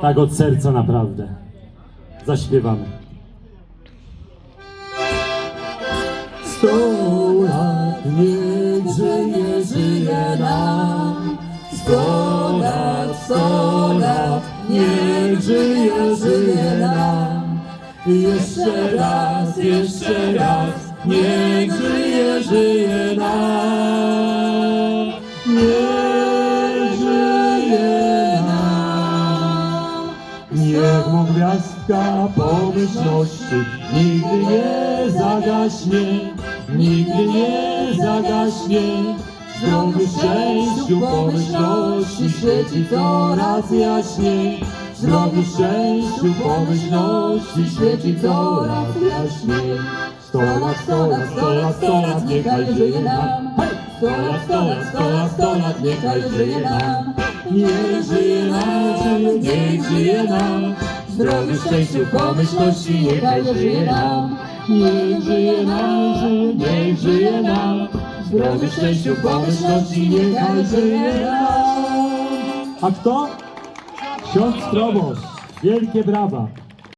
Tak od serca naprawdę. Zaśpiewamy. Sto lat niech żyje, żyje nam. Sto lat, sto lat, niech żyje, żyje nam. Jeszcze raz, jeszcze raz, niech żyje, żyje nam. Gwiazdka pomyślności nigdy nie zagaśnie, nigdy nie zagaśnie. Zdrowy szczęściu pomyślności świeci coraz jaśniej. Zdrowy szczęściu pomyślności świeci coraz jaśniej. Sto lat, sto lat, sto lat, sto lat, niechaj żyje nam. Sto lat, sto lat, sto lat, sto lat, niechaj żyje nam. Niech żyje nam, niech żyje nam. Zdrowy szczęściu pomyślności, niechaj żyje nam. Niech żyje nam, niech żyje nam. Zdrowy szczęściu pomyślności, niechaj żyje nam. A kto? Ksiądz proboszcz. Wielkie brawa.